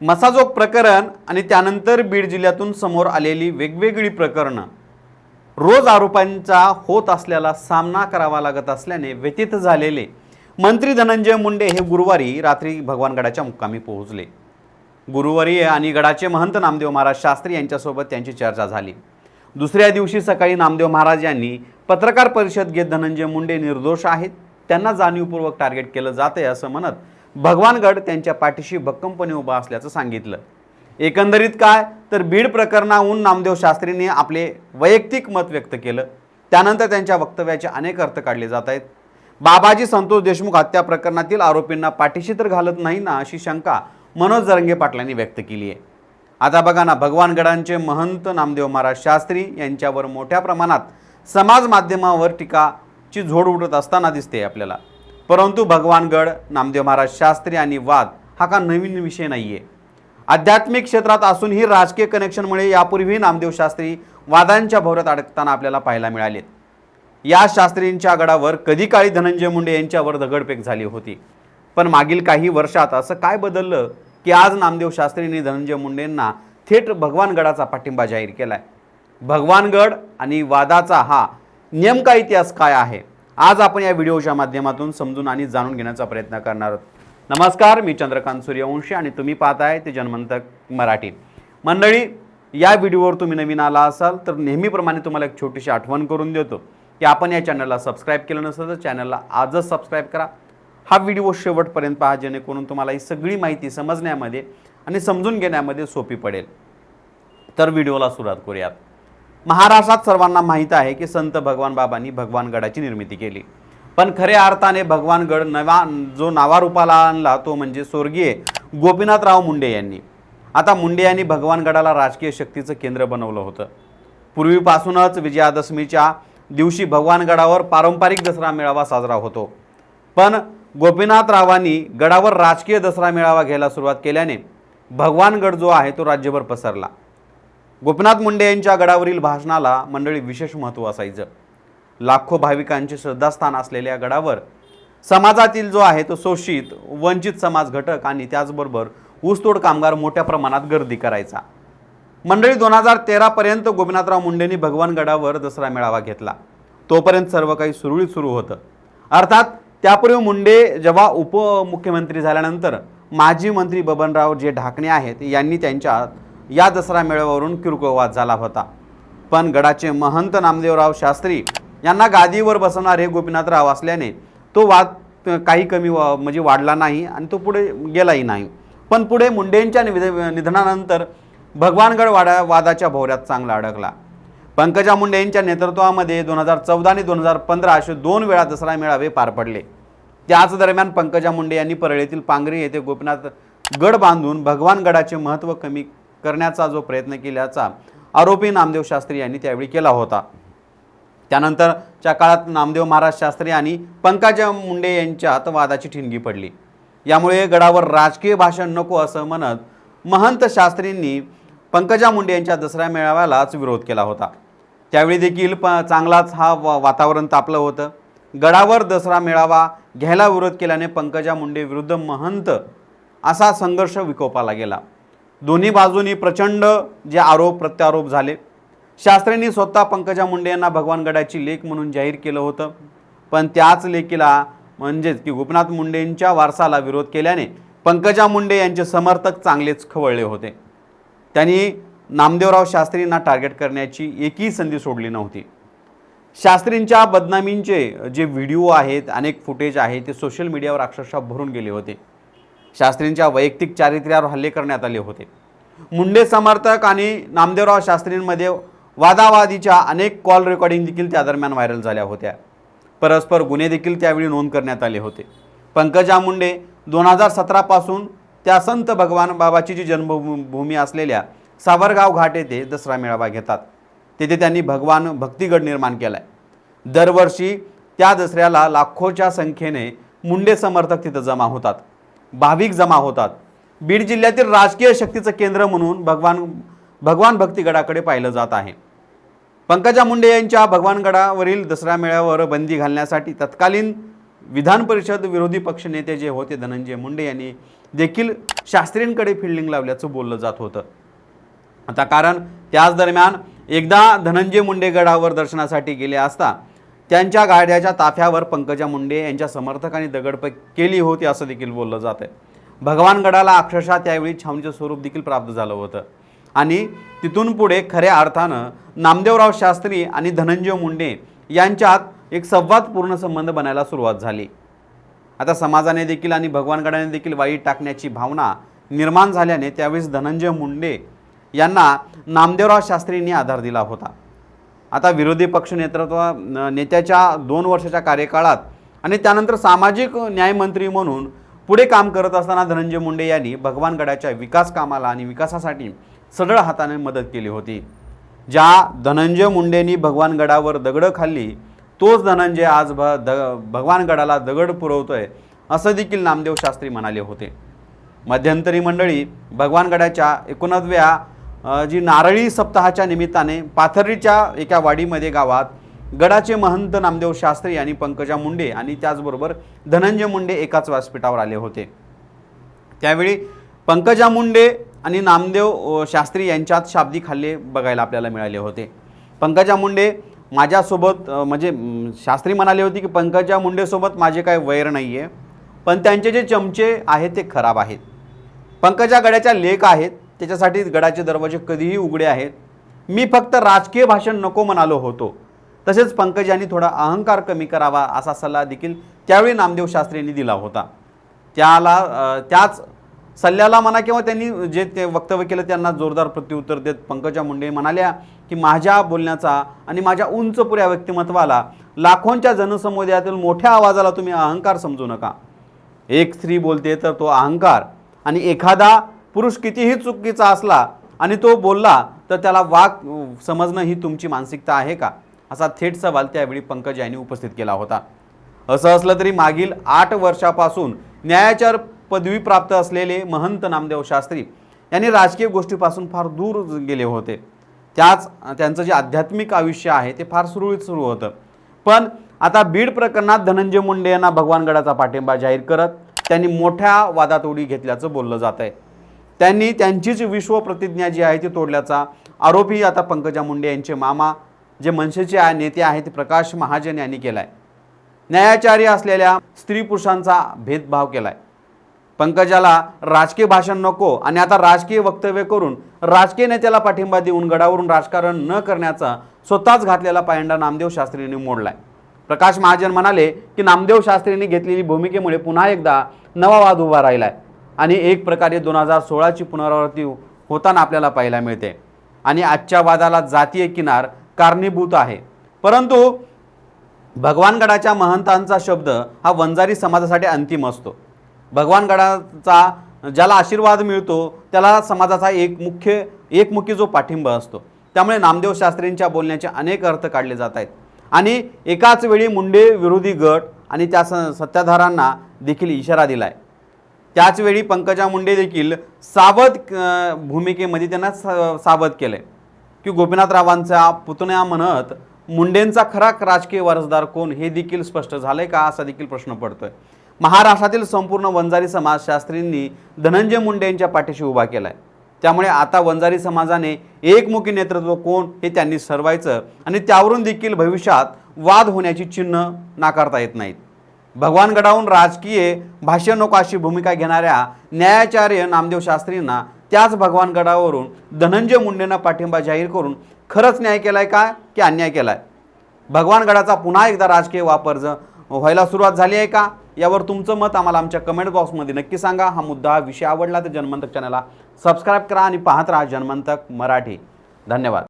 मसाजोग प्रकरण आणि त्यानंतर बीड जिल्ह्यातून समोर आलेली वेगवेगळी प्रकरणं. रोज आरोपांचा होत असलेला सामना करावा लागत असल्याने व्यतीत झालेले. मंत्री धनंजय मुंडे हे गुरुवारी रात्री भगवानगडाच्या मुक्कामी पोहोचले. गुरुवारी आणि गडाचे महंत नामदेव महाराज शास्त्री यांच्यासोबत त्यांची चर्चा झाली. दुसऱ्या दिवशी सकाळी नामदेव महाराज यांनी पत्रकार परिषद घेत धनंजय मुंडे निर्दोष आहेत. त्यांना जाणीवपूर्वक टार्गेट केलं जाते असं म्हणत भगवानगड त्यांच्या पाठीशी भक्कमपणे उभा असल्याचं सांगितलं. एकंदरीत काय? तर बीड प्रकरणाहून नामदेव शास्त्रींनी आपले वैयक्तिक मत व्यक्त केलं. त्यानंतर त्यांच्या वक्तव्याचे अनेक अर्थ काढले जात आहेत. बाबाजी संतोष देशमुख हत्या प्रकरणातील आरोपींना पाठीशी तर घालत नाही ना अशी शंका मनोज जरंगे पाटलांनी व्यक्त केली आहे. आता बघा ना भगवानगडांचे महंत नामदेव महाराज शास्त्री यांच्यावर मोठ्या प्रमाणात समाज माध्यमावर टीकाची झोड उडत असताना दिसते आपल्याला. परंतु भगवानगड नामदेव महाराज शास्त्री आणि वाद हा का नवीन विषय नाही आहे आध्यात्मिक क्षेत्रात असूनही राजकीय कनेक्शनमुळे यापूर्वी नामदेव शास्त्री वादांच्या भोवऱ्यात अडकताना आपल्याला पाहायला मिळालेत. या शास्त्रींच्या गडावर कधी काळी धनंजय मुंडे यांच्यावर दगडफेक झाली होती. पण मागील काही वर्षात असं काय बदललं की आज नामदेव शास्त्रींनी धनंजय मुंडेंना थेट भगवानगडाचा पाठिंबा जाहीर केला आहे भगवानगड आणि वादाचा हा नेमका इतिहास काय आहे? आज आपण या व्हिडिओच्या माध्यमातून समजून आणि जाणून घेण्याचा प्रयत्न करणार आहोत. नमस्कार मी चंद्रकांत सूर्यवंशी आणि तुम्ही पाहताय ते जन्मंतक मराठी. मंडळी या व्हिडिओवर तुम्ही नवीन आला असाल तर नेहमीप्रमाणे तुम्हाला एक छोटीशी आठवण करून देतो की आपण या चॅनलला सबस्क्राईब केलं नसेल तर चॅनलला आजच सबस्क्राईब करा. हा व्हिडिओ शेवटपर्यंत पहा जेणेकरून तुम्हाला ही सगळी माहिती समजण्यामध्ये आणि समजून घेण्यामध्ये सोपी पडेल. तर व्हिडिओला सुरुवात करूयात. महाराष्ट्रात सर्वांना माहीत आहे की संत भगवान बाबांनी भगवानगडाची निर्मिती केली. पण खऱ्या अर्थाने भगवानगड नवा जो नावारूपाला आणला तो म्हणजे स्वर्गीय गोपीनाथराव मुंडे यांनी. आता मुंडे यांनी भगवानगडाला राजकीय शक्तीचं केंद्र बनवलं होतं. पूर्वीपासूनच विजयादशमीच्या दिवशी भगवानगडावर पारंपरिक दसरा मेळावा साजरा होतो. पण गोपीनाथरावांनी गडावर राजकीय दसरा मेळावा घ्यायला सुरुवात केल्याने भगवानगड जो आहे तो राज्यभर पसरला. गोपीनाथ मुंडे यांच्या गडावरील भाषणाला मंडळी विशेष महत्त्व असायचं. लाखो भाविकांचे श्रद्धास्थान असलेल्या गडावर समाजातील जो आहे तो शोषित वंचित समाज घटक आणि त्याचबरोबर ऊसतोड कामगार मोठ्या प्रमाणात गर्दी करायचा. मंडळी दोन हजार तेरापर्यंत गोपीनाथराव मुंडेंनी भगवानगडावर दसरा मेळावा घेतला. तोपर्यंत सर्व काही सुरळीत सुरू होतं. अर्थात त्यापूर्वी मुंडे जेव्हा उपमुख्यमंत्री झाल्यानंतर माजी मंत्री बबनराव जे ढाकणे आहेत यांनी त्यांच्या या दसरा मेळाव्यावरून किरकोळ वाद झाला होता. पण गडाचे महंत नामदेवराव शास्त्री यांना गादीवर बसवणारे गोपीनाथराव असल्याने तो वाद काही कमी वा- म्हणजे वाढला नाही आणि तो पुढे गेलाही नाही. पण पुढे मुंडेंच्या निध निधनानंतर भगवानगड वाडा वादाच्या भोवऱ्यात चांगला अडकला. पंकजा मुंडे यांच्या नेतृत्वामध्ये दोन हजार चौदा आणि दोन हजार पंधरा असे दोन वेळा दसरा मेळावे पार पडले. त्याच दरम्यान पंकजा मुंडे यांनी परळीतील पांगरी येथे गोपीनाथ गड बांधून भगवानगडाचे महत्त्व कमी करण्याचा जो प्रयत्न केल्याचा आरोपी नामदेव शास्त्री यांनी त्यावेळी केला होता. त्यानंतरच्या काळात नामदेव महाराज शास्त्री आणि पंकजा मुंडे यांच्यात वादाची ठिणगी पडली. यामुळे गडावर राजकीय भाषण नको असं म्हणत महंत शास्त्रींनी पंकजा मुंडे यांच्या दसऱ्या मेळाव्यालाच विरोध केला होता. त्यावेळी देखील प चांगलाच हा वा- वातावरण तापलं होतं. गडावर दसरा मेळावा घ्यायला विरोध केल्याने पंकजा मुंडे विरुद्ध महंत असा संघर्ष विकोपाला गेला. दोन्ही बाजूनी प्रचंड जे आरोप प्रत्यारोप झाले. शास्त्रींनी स्वतः पंकजा मुंडे यांना भगवानगडाची लेख म्हणून जाहीर केलं होतं. पण त्याच लेखीला म्हणजेच की गोपनाथ मुंडेंच्या वारसाला विरोध केल्याने पंकजा मुंडे यांचे समर्थक चांगलेच खवळले होते. त्यांनी नामदेवराव शास्त्रींना टार्गेट करण्याची एकही संधी सोडली नव्हती. शास्त्रींच्या बदनामींचे जे व्हिडिओ आहेत अनेक फुटेज आहे ते सोशल मीडियावर अक्षरशः भरून गेले होते. शास्त्रींच्या वैयक्तिक चारित्र्यावर हल्ले करण्यात आले होते. मुंडे समर्थक आणि नामदेवराव शास्त्रींमध्ये वादावादीच्या अनेक कॉल रेकॉर्डिंग देखील त्या दरम्यान व्हायरल झाल्या होत्या. परस्पर गुन्हे देखील त्यावेळी नोंद करण्यात आले होते. पंकजा मुंडे दोन हजार सतरापासून त्या संत भगवान बाबाची जी जन्मभूमी असलेल्या सावरगाव घाट येथे दसरा मेळावा घेतात. तेथे त्यांनी भगवान भक्तिगड निर्माण केला आहे दरवर्षी त्या दसऱ्याला लाखोच्या संख्येने मुंडे समर्थक तिथं जमा होतात. भाविक जमा होतात. बीड जिल्ह्यातील राजकीय शक्तीचं केंद्र म्हणून भगवान भगवान भक्तिगडाकडे पाहिलं जात आहे. पंकजा मुंडे यांच्या भगवानगडावरील दसरा मेळ्यावर बंदी घालण्यासाठी तत्कालीन विधान परिषद विरोधी पक्षनेते जे होते धनंजय मुंडे यांनी देखील शास्त्रींकडे फिल्डिंग लावल्याचं बोललं जात होतं. आता कारण त्याच दरम्यान एकदा धनंजय मुंडे गडावर दर्शनासाठी गेले असता त्यांच्या गाड्याच्या ताफ्यावर पंकजा मुंडे यांच्या समर्थकांनी दगडफेक केली होती असं देखील बोललं जात आहे भगवानगडाला अक्षरशः त्यावेळी छावणीचं स्वरूप देखील प्राप्त झालं होतं. आणि तिथून पुढे खऱ्या अर्थानं नामदेवराव शास्त्री आणि धनंजय मुंडे यांच्यात एक संवादपूर्ण संबंध बनायला सुरुवात झाली. आता समाजाने देखील आणि भगवानगडाने देखील वाईट टाकण्याची भावना निर्माण झाल्याने त्यावेळेस धनंजय मुंडे यांना नामदेवराव शास्त्रींनी आधार दिला होता. आता विरोधी पक्ष नेतृत्व नेत्याच्या दोन वर्षाच्या कार्यकाळात आणि त्यानंतर सामाजिक न्यायमंत्री म्हणून पुढे काम करत असताना धनंजय मुंडे यांनी भगवानगडाच्या विकास कामाला आणि विकासासाठी सढळ हाताने मदत केली होती. ज्या धनंजय मुंडेंनी भगवानगडावर दगडं खाल्ली तोच धनंजय आज भ द भगवानगडाला दगड पुरवतोय असं देखील नामदेव शास्त्री म्हणाले होते. मध्यंतरी मंडळी भगवानगडाच्या एकोणव्या जी नारळी सप्ताहाच्या निमित्ताने पाथर्डीच्या एका वाडीमध्ये गावात गडाचे महंत नामदेव शास्त्री आणि पंकजा मुंडे आणि त्याचबरोबर धनंजय मुंडे एकाच व्यासपीठावर आले होते. त्यावेळी पंकजा मुंडे आणि नामदेव शास्त्री यांच्यात शाब्दिक हल्ले बघायला आपल्याला मिळाले होते. पंकजा मुंडे माझ्यासोबत म्हणजे शास्त्री म्हणाले होते की पंकजा मुंडेसोबत माझे काय वैर नाही आहे पण त्यांचे जे चमचे आहेत ते खराब आहेत. पंकजा गडाच्या लेख आहेत त्याच्यासाठी गडाचे दरवाजे कधीही उघडे आहेत. मी फक्त राजकीय भाषण नको म्हणालो होतो. तसेच पंकज यांनी थोडा अहंकार कमी करावा असा सल्ला देखील त्यावेळी नामदेव शास्त्रींनी दिला होता. त्याला त्याच सल्ल्याला म्हणा किंवा त्यांनी जे ते वक्तव्य केलं त्यांना जोरदार प्रत्युत्तर देत पंकजा मुंडे म्हणाल्या की माझ्या बोलण्याचा आणि माझ्या उंच पुऱ्या व्यक्तिमत्वाला लाखोंच्या जनसमुदायातील मोठ्या आवाजाला तुम्ही अहंकार समजू नका. एक स्त्री बोलते तर तो अहंकार आणि एखादा पुरुष कितीही चुकीचा असला आणि तो बोलला तर त्याला वाक समजणं ही तुमची मानसिकता आहे का? असा थेट सवाल त्यावेळी पंकज यांनी उपस्थित केला होता. असं असलं तरी मागील आठ वर्षापासून न्यायाचार पदवी प्राप्त असलेले महंत नामदेव शास्त्री यांनी राजकीय गोष्टीपासून फार दूर गेले होते. त्याच त्यांचं जे आध्यात्मिक आयुष्य आहे ते फार सुरळीत सुरू होतं. पण आता बीड प्रकरणात धनंजय मुंडे यांना भगवानगडाचा पाठिंबा जाहीर करत त्यांनी मोठ्या वादात उडी घेतल्याचं बोललं जात आहे त्यांनी त्यांचीच विश्वप्रतिज्ञा जी आहे ती तोडल्याचा आरोपी आता पंकजा मुंडे यांचे मामा जे मनसेचे नेते आहेत ते प्रकाश महाजन यांनी केला आहे न्यायाचार्य असलेल्या स्त्री पुरुषांचा भेदभाव केला आहे पंकजाला राजकीय भाषण नको आणि आता राजकीय वक्तव्य करून राजकीय नेत्याला पाठिंबा देऊन गडावरून राजकारण न करण्याचा स्वतःच घातलेला पायंडा नामदेव शास्त्रींनी मोडलाय. प्रकाश महाजन म्हणाले की नामदेव शास्त्रींनी घेतलेली भूमिकेमुळे पुन्हा एकदा नवा वाद उभा राहिलाय. आणि एक प्रकारे दोन हजार सोळाची पुनरावृत्ती होताना आपल्याला पाहायला मिळते. आणि आजच्या वादाला जातीय किनार कारणीभूत आहे. परंतु भगवानगडाच्या महंतांचा शब्द हा वंजारी समाजासाठी अंतिम असतो. भगवानगडाचा ज्याला आशीर्वाद मिळतो त्याला समाजाचा एक मुख्य एकमुखी जो पाठिंबा असतो. त्यामुळे नामदेव शास्त्रींच्या बोलण्याचे अनेक अर्थ काढले जात आहेत. आणि एकाच वेळी मुंडे विरोधी गट आणि त्या स सत्ताधारांना देखील इशारा दिलाय. त्याचवेळी पंकजा मुंडे देखील सावध भूमिकेमध्ये त्यांना सा- सावध केलंय. की गोपीनाथरावांचा पुतण्या म्हणत मुंडेंचा खरा राजकीय वारसदार कोण हे देखील स्पष्ट झालंय का? असा देखील प्रश्न पडतोय. महाराष्ट्रातील संपूर्ण वंजारी समाजशास्त्रींनी धनंजय मुंडे यांच्या पाठीशी उभा केलाय. त्यामुळे आता वंजारी समाजाने एकमुखी नेतृत्व कोण हे त्यांनी ठरवायचं आणि त्यावरून देखील भविष्यात वाद होण्याची चिन्ह नाकारता येत नाहीत. भगवानगडाहून राजकीय भाष्य अशी भूमिका घेणाऱ्या न्यायाचार्य नामदेव शास्त्रींना त्याच भगवानगडावरून धनंजय मुंडेंना पाठिंबा जाहीर करून खरंच न्याय केलाय का की अन्याय केलाय? भगवानगडाचा पुन्हा एकदा राजकीय वापर ज व्हायला सुरुवात झाली आहे का? यावर तुमचं मत आम्हाला आमच्या कमेंट बॉक्समध्ये नक्की सांगा. हा मुद्दा हा विषय आवडला तर जनमंतक चॅनलला सबस्क्राईब करा आणि पाहत राहा जनमंतक मराठी. धन्यवाद.